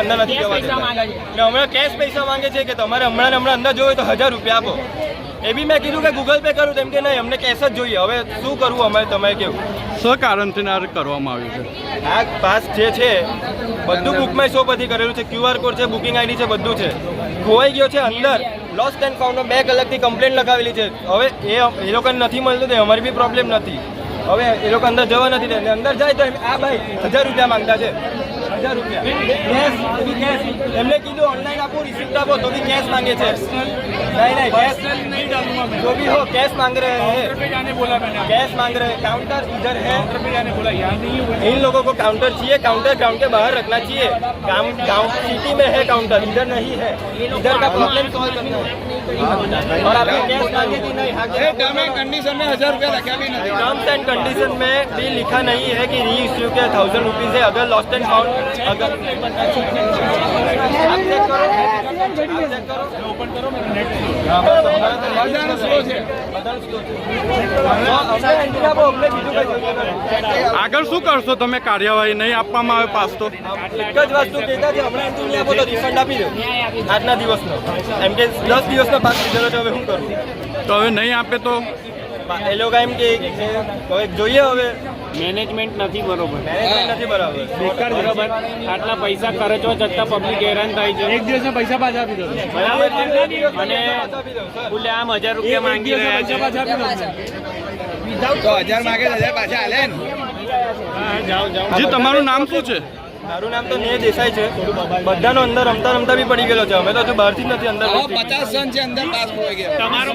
અંદર નથી જવા દેતા. ને હમણાં કેશ પૈસા માંગે છે કે તમારે હમણાં હમણાં અંદર જોવે તો હજાર રૂપિયા આપો. એ બી મેં કીધું કે ગૂગલ પે કરું તેમ કે નહીં અમને કેશ જ જોઈએ. હવે શું કરવું અમે તમે કેવું શું કારણથી આ કરવામાં આવ્યું છે? આ પાસ જે છે બધું બુકમાં શો પછી કરેલું છે. ક્યુઆર કોડ છે બુકિંગ આઈડી છે બધું છે. ખોવાઈ ગયો છે અંદર. લોસ્ટ એન્ડ ફાઉન્ડ બે કલાકથી કમ્પ્લેન લગાવેલી છે. હવે એ એ લોકોને નથી મળતું તે અમારી બી પ્રોબ્લેમ નથી. હવે એ લોકો અંદર જવા નથી દે અંદર જાય તો આ ભાઈ હજાર રૂપિયા માંગતા છે. હજાર રૂપિયા કેશ તો બી કેશ એમને કીધું ઓનલાઈન આપો રિસિપ્ટ આપો તો બી કેશ માંગે છે નહીં નહીં કેશ जो भी हो कैश मांग रहे हैं कैश मांग रहे हैं काउंटर इधर है इन लोगों को काउंटर चाहिए काउंटर ग्राउंड के बाहर रखना चाहिए काम गाँव सिटी में है काउंटर इधर नहीं है इधर का प्रॉब्लम सॉल्व करना है और आपने कैश मांगे कि नहीं हाँ कि कंडीशन में हजार रुपया रखा भी नहीं टर्म्स एंड कंडीशन में भी लिखा नहीं है कि री इश्यू के थाउजेंड रुपीज है अगर लॉस्ट एंड फाउंड આગળ શું કરશો તમે? કાર્યવાહી નહીં આપવામાં આવે પાસ તો એક જ વસ્તુ કહેતા છે હમણાં એમ તો રિફંડ આપી દો. આજના દિવસનો. એમ કે દસ દિવસનો પાસ લીધેલો છે હવે શું કરું? તો હવે નહીં આપે તો? એ લોકો એમ કે હવે જોઈએ હવે. મેનેજમેન્ટ નથી બરોબર. મેનેજમેન્ટ નથી બરાબર. બરોબર. આટલા પૈસા ખર્ચવા છતાં પબ્લિક હેરાન થાય છે. એક દિવસના પૈસા પાછા આપી દો. બરાબર? અને ફૂલે આમ હજાર રૂપિયા માંગી રહ્યા છે. તો હજાર માગે હજાર પાછા હાલે ને. જી તમારું નામ શું છે? મારું નામ તો નેહ દેસાઈ છે. બધાનો અંદર રમતા રમતા બી પડી ગયેલો છે. અમે તો હજુ બહારથી જ નથી અંદર પચાસ જણ છે અંદર પાસ ગયા. તમારો